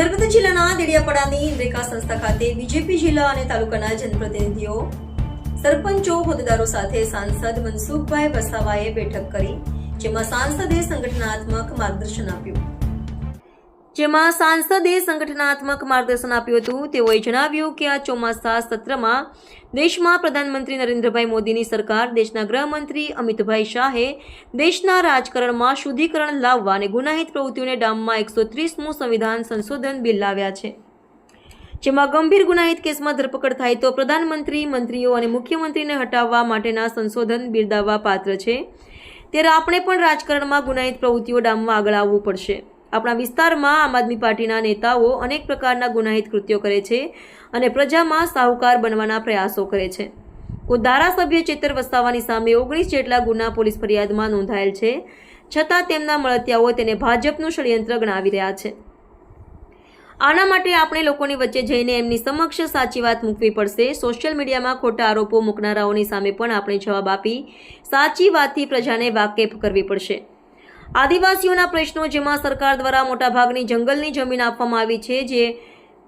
નર્મદા જિલ્લાના દેડિયાપાડાની ઇન્દ્રિકા સંસ્થા ખાતે બીજેપી જિલ્લા અને તાલુકાના જનપ્રતિનિધિઓ, સરપંચો, હોદ્દેદારો સાથે સાંસદ મનસુખભાઈ વસાવાએ બેઠક કરી, જેમાં સાંસદે સંગઠનાત્મક માર્ગદર્શન આપ્યું. જેમાં સાંસદે સંગઠનાત્મક માર્ગદર્શન આપ્યું હતું. તેઓએ જણાવ્યું કે આ ચોમાસા સત્રમાં દેશમાં પ્રધાનમંત્રી નરેન્દ્રભાઈ મોદીની સરકાર, દેશના ગૃહમંત્રી અમિતભાઈ શાહે દેશના રાજકારણમાં શુદ્ધિકરણ લાવવા અને ગુનાહિત પ્રવૃત્તિઓને ડામમાં એકસો ત્રીસમું સંવિધાન સંશોધન બિલ લાવ્યા છે. જેમાં ગંભીર ગુનાહિત કેસમાં ધરપકડ થાય તો પ્રધાનમંત્રી, મંત્રીઓ અને મુખ્યમંત્રીને હટાવવા માટેના સંશોધન બિરદાવવા પાત્ર છે. ત્યારે આપણે પણ રાજકારણમાં ગુનાહિત પ્રવૃત્તિઓ ડામવા આગળ આવવું પડશે. આપણા વિસ્તારમાં આમ આદમી પાર્ટીના નેતાઓ અનેક પ્રકારના ગુનાહિત કૃત્યો કરે છે અને પ્રજામાં સાહુકાર બનવાના પ્રયાસો કરે છે. કોઈ ધારાસભ્ય ચેતર વસાવાની સામે ઓગણીસ જેટલા ગુના પોલીસ ફરિયાદમાં નોંધાયેલ છે, છતાં તેમના મળતિયાઓ તેને ભાજપનું ષડયંત્ર ગણાવી રહ્યા છે. આના માટે આપણે લોકોની વચ્ચે જઈને એમની સમક્ષ સાચી વાત મૂકવી પડશે. સોશિયલ મીડિયામાં ખોટા આરોપો મૂકનારાઓની સામે પણ આપણે જવાબ આપી સાચી વાતથી પ્રજાને વાકેફ કરવી પડશે. આદિવાસીઓના પ્રશ્નો જેમાં સરકાર દ્વારા મોટાભાગની જંગલની જમીન આપવામાં આવી છે, જે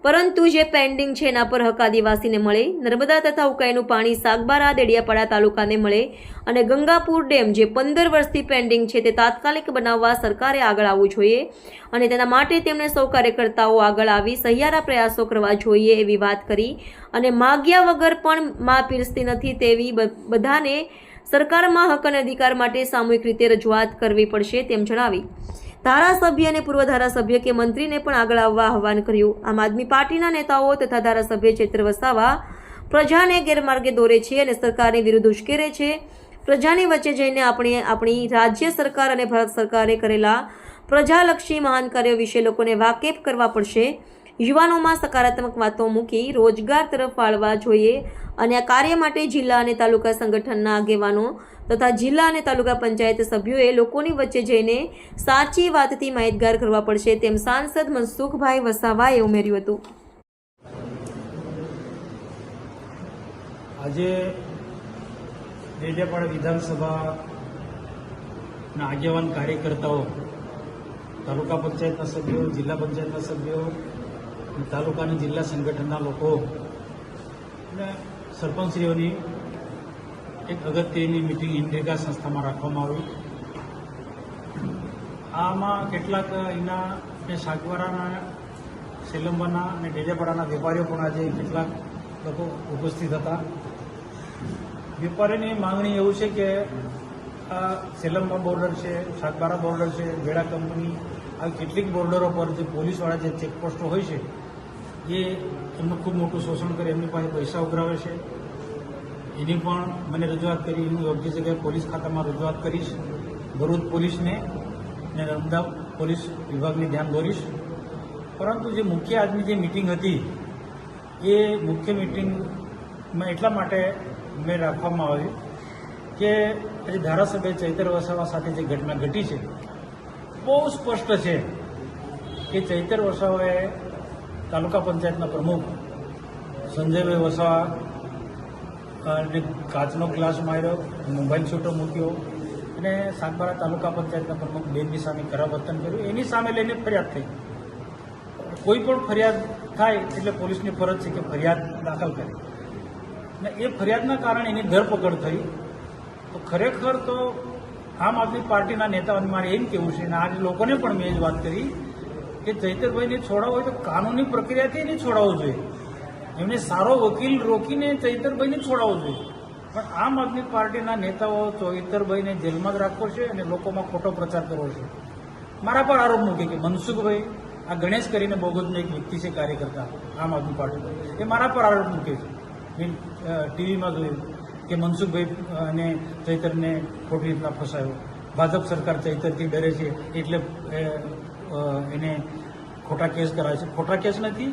પરંતુ જે પેન્ડિંગ છે એના પર હક આદિવાસીને મળે. નર્મદા તથા ઉકાઈનું પાણી સાગબારા, દેડિયાપાડા તાલુકાને મળે અને ગંગાપુર ડેમ, જે પંદર વર્ષથી પેન્ડિંગ છે, તે તાત્કાલિક બનાવવા સરકારે આગળ આવવું જોઈએ અને તેના માટે તેમણે સૌ કાર્યકર્તાઓ આગળ આવી સહિયારા પ્રયાસો કરવા જોઈએ એવી વાત કરી. અને માગ્યા વગર પણ મા પીરસતી નથી તેવી બધાને સરકારમાં હક અને અધિકાર માટે સામૂહિક રીતે રજૂઆત કરવી પડશે તેમ જણાવી. ધારાસભ્ય અને પૂર્વ ધારાસભ્ય કે મંત્રીને પણ આગળ આવવા આહવાન કર્યું. આમ આદમી પાર્ટીના નેતાઓ તથા ધારાસભ્ય ચૈત્ર વસાવા પ્રજાને ગેરમાર્ગે દોરે છે અને સરકારની વિરુદ્ધ ઉશ્કેરે છે. પ્રજાની વચ્ચે જઈને આપણે આપણી રાજ્ય સરકાર અને ભારત સરકારે કરેલા પ્રજાલક્ષી મહાન કાર્યો વિશે લોકોને વાકેફ કરવા પડશે. યુવાનોમાં સકારાત્મક વાતો મૂકી રોજગાર તરફ વાળવા જોઈએ અને આ કાર્ય માટે જિલ્લા અને તાલુકા સંગઠનના આગેવાનો તથા જિલ્લા અને તાલુકા પંચાયત સભ્યોએ લોકોની વચ્ચે જઈને સાચી વાતથી માહિતગાર કરવા પડશે તેમ સાંસદ મનસુખભાઈ વસાવાએ ઉમેર્યું હતું. આજે ડેડિયાપાડા વિધાનસભાના આગેવાન કાર્યકર્તાઓ, તાલુકા પંચાયતના સભ્યો, જિલ્લા પંચાયતના સભ્યો અને તાલુકા અને જિલ્લા સંગઠનના લોકો અને સરપંચશ્રીઓની એક અગત્યની મિટિંગ ઇન્દ્રિકા સંસ્થામાં રાખવામાં આવી. આમાં કેટલાક અહીંના જે શાકવારાના સેલંબાના અને ડેડિયાપાડાના વેપારીઓ પણ આજે કેટલાક લોકો ઉપસ્થિત હતા. વેપારીની માંગણી એવું છે કે આ સેલંબા બોર્ડર છે સાગબારા બોર્ડર છે, વેડા કંપની, આવી કેટલીક બોર્ડરો પર જે પોલીસવાળા જે ચેકપોસ્ટો હોય છે એ એમનું ખૂબ મોટું શોષણ કરી એમની પાસે પૈસા ઉઘરાવે છે. એની પણ મને રજૂઆત કરી હું યોગ્ય જગ્યાએ પોલીસ ખાતામાં રજૂઆત કરીશ. ભરૂચ પોલીસને અને નર્મદા પોલીસ વિભાગને ધ્યાન દોરીશ. પરંતુ જે મુખ્ય આજની જે મિટિંગ હતી, એ મુખ્ય મિટિંગમાં એટલા માટે મેં રાખવામાં આવી કે આજે ધારાસભ્ય ચૈતર વસાવા સાથે જે ઘટના ઘટી છે, બહુ સ્પષ્ટ છે કે ચૈતર વસાવાએ તાલુકા પંચાયતના પ્રમુખ સંજયભાઈ વસાવા, અને કાચનો ગ્લાસ માર્યો, મોબાઈલ છૂટો મૂક્યો, અને સાગબારા તાલુકા પંચાયતના પ્રમુખ બેનની સામે ખરાબ વર્તન કર્યું. એની સામે લઈને ફરિયાદ થઈ. કોઈ પણ ફરિયાદ થાય એટલે પોલીસની ફરજ છે કે ફરિયાદ દાખલ કરે. અને એ ફરિયાદના કારણે એની ધરપકડ થઈ. તો ખરેખર તો આમ આદમી પાર્ટીના નેતાઓને મારે એમ કહેવું છે, અને આજે લોકોને પણ મેં જ વાત કરી કે ચૈતરભાઈને છોડાવવો હોય તો કાનૂની પ્રક્રિયાથી એને છોડાવવો જોઈએ. એમને સારો વકીલ રોકીને ચૈતરભાઈને છોડાવવો જોઈએ. પણ આમ આદમી પાર્ટીના નેતાઓ ચૈતરભાઈને જેલમાં જ રાખવો છે અને લોકોમાં ખોટો પ્રચાર કરવો છે. મારા પર આરોપ મૂકે કે મનસુખભાઈ, આ ગણેશ કરીને બોગસનો એક વ્યક્તિ છે કાર્યકર્તા, આમ આદમી પાર્ટીનો એ મારા પર આરોપ મૂકે છે. મેં ટીવીમાં જોયું કે મનસુખભાઈ અને ચૈતરને ખોટી રીતના ફસાયો. ભાજપ સરકાર ચૈતરથી ડરે છે એટલે એને ખોટા કેસ કરાવે છે. ખોટા કેસ નથી,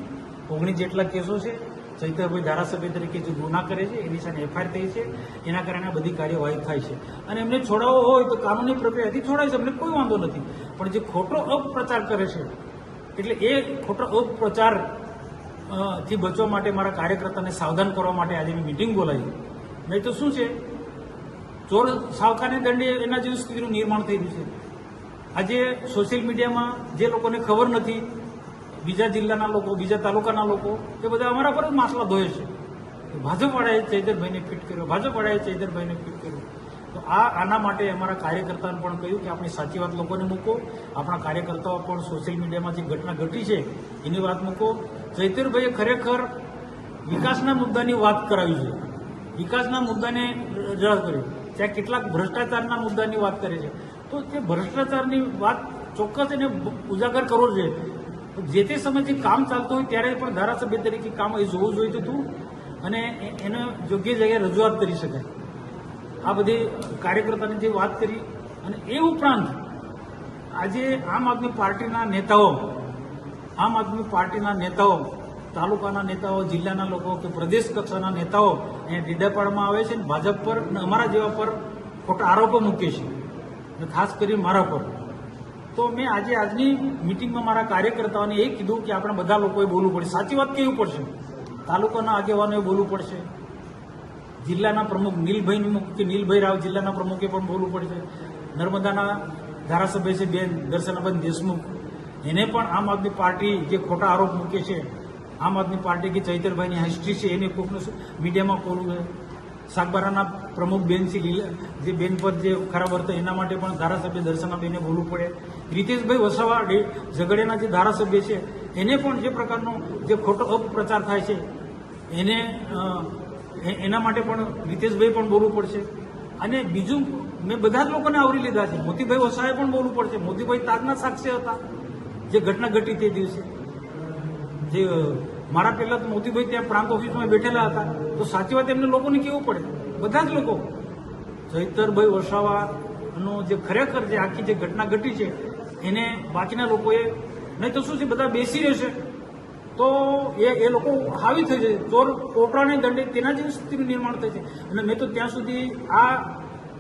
ઓગણીસ જેટલા કેસો છે, ચૈતરભાઈ ધારાસભ્ય તરીકે જે ગુના કરે છે, એની સાથે એફઆઈઆર થઈ છે, એના કારણે બધી કાર્યવાહી થાય છે. અને એમને છોડાવવો હોય તો કાનૂની પ્રક્રિયાથી છોડાય છે, અમને કોઈ વાંધો નથી. પણ જે ખોટો અપપ્રચાર કરે છે, એટલે એ ખોટો અપપ્રચારથી બચવા માટે મારા કાર્યકર્તાને સાવધાન કરવા માટે આજે મેં મિટિંગ બોલાવી નહીં તો શું છે? ચોર સાવકાને દંડે એના જેવી સ્થિતિનું નિર્માણ થઈ રહ્યું છે. આજે સોશિયલ મીડિયામાં જે લોકોને ખબર નથી, બીજા જિલ્લાના લોકો, બીજા તાલુકાના લોકો, એ બધા અમારા પર જ માસલા ધોય છે. ભાજપવાળાએ ચૈતરભાઈને ફિટ કર્યો, ભાજપવાળાએ ચૈતરભાઈને ફિટ કર્યો. તો આ આના માટે અમારા કાર્યકર્તાને પણ કહ્યું કે આપણી સાચી વાત લોકોને મૂકો, આપણા કાર્યકર્તાઓ પણ સોશિયલ મીડિયામાં જે ઘટના ઘટી છે, એની વાત મૂકો. ચૈતરભાઈએ ખરેખર વિકાસના મુદ્દાની વાત કરાવી છે. વિકાસના મુદ્દાને રજૂઆત કર્યો. ત્યાં કેટલાક ભ્રષ્ટાચારના મુદ્દાની વાત કરે છે. તો તે ભ્રષ્ટાચારની વાત ચોક્કસ એને ઉજાગર કરવો જોઈએ. જે તે સમયે જે કામ ચાલતું હોય ત્યારે પણ ધારાસભ્ય તરીકે કામ એ જોવું જોઈતું હતું અને એને યોગ્ય જગ્યાએ રજૂઆત કરી શકાય. આ બધી કાર્યકર્તાની જે વાત કરી અને એ ઉપરાંત આજે આમ આદમી પાર્ટીના નેતાઓ, આમ આદમી પાર્ટીના નેતાઓ, તાલુકાના નેતાઓ, જિલ્લાના લોકો કે પ્રદેશ કક્ષાના નેતાઓ એ ડીડાપાડમાં આવે છે ને ભાજપ પર અને અમારા જેવા પર ખોટા આરોપો મૂકે છે. અને ખાસ કરી મારા પર. તો મેં આજે આજની મિટિંગમાં મારા કાર્યકર્તાઓને એ કીધું કે આપણે બધા લોકોએ બોલવું પડશે. સાચી વાત કેવું પડશે? તાલુકાના આગેવાનોએ બોલવું પડશે. જિલ્લાના પ્રમુખ નીલભાઈ કે નીલભાઈ રાવ જિલ્લાના પ્રમુખે પણ બોલવું પડશે. નર્મદાના ધારાસભ્ય છે બેન દર્શનાબેન દેશમુખ. એને પણ આમ આદમી પાર્ટી જે ખોટા આરોપ મૂકે છે, આમ આદમી પાર્ટી કે ચૈતરભાઈની હિસ્ટ્રી છે, એને કોઈકનું મીડિયામાં બોલવું છે? સાગબારાના પ્રમુખ બેન લીલા, જે બેન પર જે ખરાબ વર્તન એના માટે પણ ધારાસભ્ય દર્શનાબેને બોલવું પડે. રીતેશભાઈ વસાવા ઝઘડિયાના જે ધારાસભ્ય છે, એને પણ જે પ્રકારનો જે ખોટો અપપ્રચાર થાય છે, એને એના માટે પણ રીતેશભાઈ પણ બોલવું પડશે. અને બીજું, મેં બધા જ લોકોને આવરી લીધા છે. મોતીભાઈ વસાવાએ પણ બોલવું પડશે. મોતીભાઈ તાજના સાક્ષી હતા. જે ઘટના ઘટી તે દિવસે. જે મારા પહેલા તો મોતીભાઈ ત્યાં પ્રાંત ઓફિસમાં બેઠેલા હતા. તો સાચી વાત એમને લોકોને કેવું પડે? બધા જ લોકો. જયતરભાઈ વસાવાનો જે ખરેખર જે આખી જે ઘટના ઘટી છે, એને બાકીના લોકોએ, નહીં તો શું છે, બધા બેસી રહેશે. તો એ એ લોકો હાવી થઈ જશે. ચોર કોટરાને દંડે, તેના જેવી સ્થિતિનું નિર્માણ થાય છે. અને મેં તો ત્યાં સુધી આ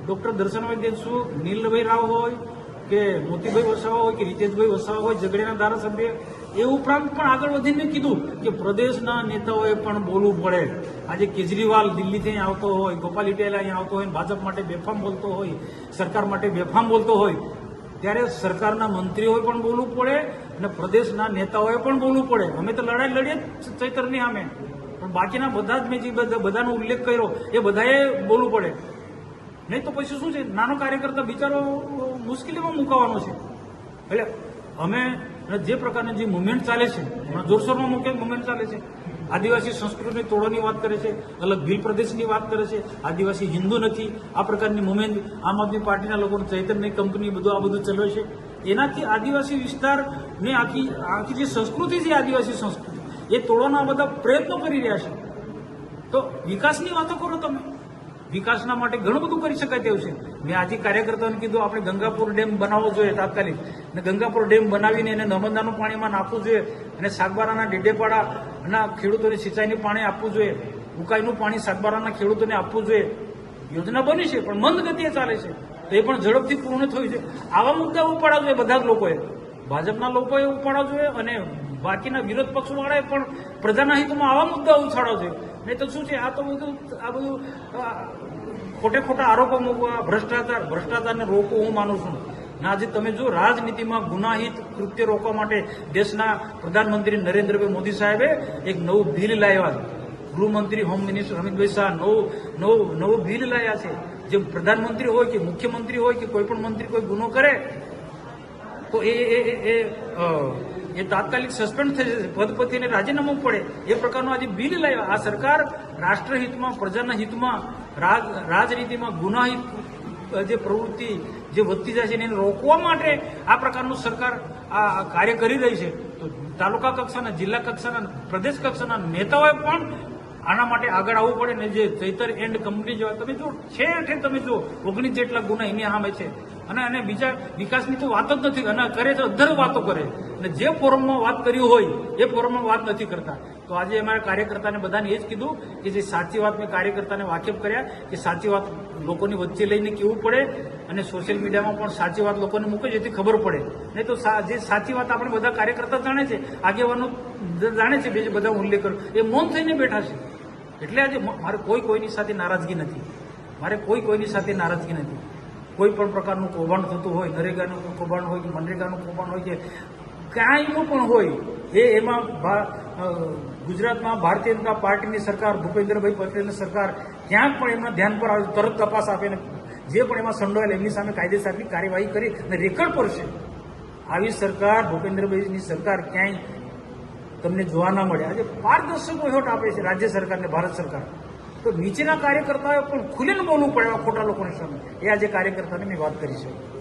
ડૉક્ટર દર્શનભાઈ દેશુ, નીલભાઈ રાવ હોય કે મોતીભાઈ વસાવા હોય કે રીતેશભાઈ વસાવા હોય, ઝઘડિયાના ધારાસભ્ય એ ઉપરાંત પણ આગળ વધીને કીધું કે પ્રદેશના નેતાઓએ પણ બોલવું પડે. આજે કેજરીવાલ દિલ્હીથી અહીં આવતો હોય, ગોપાલ ઇટેલા અહીં આવતો હોય, ભાજપ માટે બેફામ બોલતો હોય, સરકાર માટે બેફામ બોલતો હોય, ત્યારે સરકારના મંત્રીઓએ પણ બોલવું પડે અને પ્રદેશના નેતાઓએ પણ બોલવું પડે. અમે તો લડાઈ લડીએ જ ચૈતરની સામે. પણ બાકીના બધા જ મેં જે બધા, બધાનો ઉલ્લેખ કર્યો, એ બધાએ બોલવું પડે. નહીં તો પછી શું છે? નાનો કાર્યકર્તા બિચારો મુશ્કેલીમાં મુકાવાનો છે. એટલે અમે જે પ્રકારની જે મુવમેન્ટ ચાલે છે, હમણાં જોરશોરમાં મુખ્ય મુવમેન્ટ ચાલે છે. આદિવાસી સંસ્કૃતિની તોડવાની વાત કરે છે, અલગ ભીલ પ્રદેશની વાત કરે છે, આદિવાસી હિન્દુ નથી, આ પ્રકારની મુવમેન્ટ આમ આદમી પાર્ટીના લોકોનું ચૈતન્ય કંપની બધું, આ બધું ચલાવે છે. એનાથી આદિવાસી વિસ્તારની આખી આખી જે સંસ્કૃતિ છે આદિવાસી સંસ્કૃતિ, એ તોડવાના બધા પ્રયત્નો કરી રહ્યા છે. તો વિકાસની વાતો કરો તમે. વિકાસના માટે ઘણું બધું કરી શકાય તેવું છે. મેં આજે કાર્યકર્તાઓને કીધું, આપણે ગંગાપુર ડેમ બનાવવો જોઈએ તાત્કાલિક. અને ગંગાપુર ડેમ બનાવીને એને નર્મદાનું પાણીમાં નાખવું જોઈએ અને સાગબારાના ડેડેપાડાના ખેડૂતોને સિંચાઈનું પાણી આપવું જોઈએ, ઉકાઈનું પાણી સાગબારાના ખેડૂતોને આપવું જોઈએ. યોજના બની છે, પણ મંદ ગતિએ ચાલે છે. તો એ પણ ઝડપથી પૂર્ણ થયું છે. આવા મુદ્દા ઉપાડવા જોઈએ બધા જ લોકોએ. ભાજપના લોકોએ ઉપાડવા જોઈએ અને બાકીના વિરોધ પક્ષવાળાએ પણ પ્રજાના હિતમાં આવા મુદ્દા ઉછાળો છે. નહીં તો શું છે? આ તો બધું, આ બધું ખોટે ખોટા આરોપો મૂકવા, ભ્રષ્ટાચાર, ભ્રષ્ટાચારને રોકવું હું માનું છું. ના આજે તમે જો રાજનીતિમાં ગુનાહિત કૃત્ય રોકવા માટે દેશના પ્રધાનમંત્રી નરેન્દ્રભાઈ મોદી સાહેબે એક નવું બિલ લાવ્યા છે. ગૃહમંત્રી, હોમ મિનિસ્ટર અમિતભાઈ શાહ નવું નવું નવું બિલ લાવ્યા છે. જે પ્રધાનમંત્રી હોય કે મુખ્યમંત્રી હોય કે કોઈ પણ મંત્રી કોઈ ગુનો કરે, તો એ એ એ- તાત્કાલિક સસ્પેન્ડ થઈ જશે પદ પરથી રાજીનામું પડે, એ પ્રકારનું આજે બિલ લાવ્યા. આ સરકાર રાષ્ટ્રહિતમાં, પ્રજાના હિતમાં, રાજ, રાજનીતિમાં ગુનાહિત જે પ્રવૃત્તિ જે વધતી જાય છે એને રોકવા માટે આ પ્રકારનું સરકાર આ કાર્ય કરી રહી છે. તો તાલુકા કક્ષાના, જિલ્લા કક્ષાના, પ્રદેશ કક્ષાના નેતાઓએ પણ આના માટે આગળ આવવું પડે ને જે ચૈતર એન્ડ કંપની જેવા તમે જો છે તમે જો ઓગણીસ જેટલા ગુના એની સામે છે. અને અને બીજા વિકાસની તો વાત જ નથી. અને કરે તો અધર વાતો કરે. અને જે ફોરમમાં વાત કર્યું હોય, એ ફોરમમાં વાત નથી કરતા. તો આજે અમારા કાર્યકર્તાને બધાને એ જ કીધું કે જે સાચી વાત મેં કાર્યકર્તાને વાકેફ કર્યા કે સાચી વાત લોકોની વચ્ચે લઈને કેવું પડે અને સોશિયલ મીડિયામાં પણ સાચી વાત લોકોને મૂકે જેથી ખબર પડે. નહીં તો જે સાચી વાત આપણે બધા કાર્યકર્તા જાણે છે, આગેવાનો જાણે છે બીજે બધા ઉલ્લેખ કર્યો એ મૌન થઈને બેઠા છે. એટલે આજે મારે કોઈ કોઈની સાથે નારાજગી નથી. મારે કોઈ કોઈની સાથે નારાજગી નથી. કોઈ પણ પ્રકારનું કૌભાંડ થતું હોય, નરેગાનું કૌભાંડ હોય કે મનરેગાનું કૌભાંડ હોય કે કાંઈનું પણ હોય, એ એમાં ગુજરાતમાં ભારતીય જનતા પાર્ટીની સરકાર, ભૂપેન્દ્રભાઈ પટેલની સરકાર ક્યાંક પણ એમના ધ્યાન પર આવે, તરત તપાસ આપે ને જે પણ એમાં સંડોયેલ એમની સામે કાયદેસરની કાર્યવાહી કરી અને રેકર્ડ પર છે. આવી સરકાર, ભૂપેન્દ્રભાઈની સરકાર ક્યાંય તમને જોવા ના મળે. આજે પારદર્શક વહીવટ આપે છે રાજ્ય સરકારને, ભારત સરકાર. તો નીચેના કાર્યકર્તાઓએ પણ ખુલીને બોલવું પડે ખોટા લોકોની સામે. એ આજે કાર્યકર્તાને મેં વાત કરી છે.